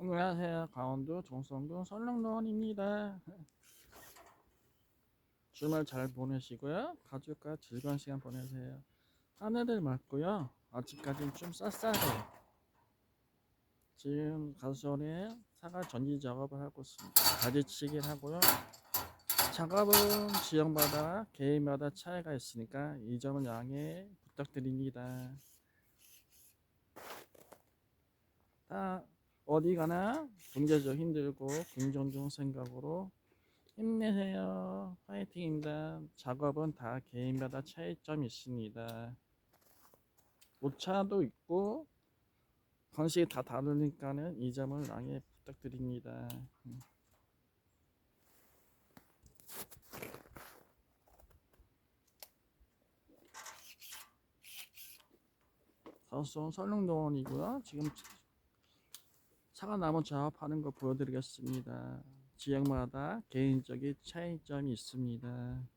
안녕하세요. 강원도 동성군 설렁동원입니다. 주말 잘 보내시고요. 가족과 즐거운 시간 보내세요. 하늘을 맞고요. 아직까지는 좀 쌀쌀해요. 지금 가수원에 사과 전지 작업을 하고 있습니다. 가지치기를 하고요. 작업은 지역마다 개인마다 차이가 있으니까 이 점은 양해 부탁드립니다. 다 어디 가나 경제적 힘들고 긍정적 생각으로 힘내세요. 화이팅입니다. 작업은 다 개인마다 차이점이 있습니다. 오차도 있고 방식이 다 다르니까는 이 점을 양해 부탁드립니다. 음. 가수원 설릉동원이고요. 지금 사과나무 작업하는 거 보여드리겠습니다. 지역마다 개인적인 차이점이 있습니다.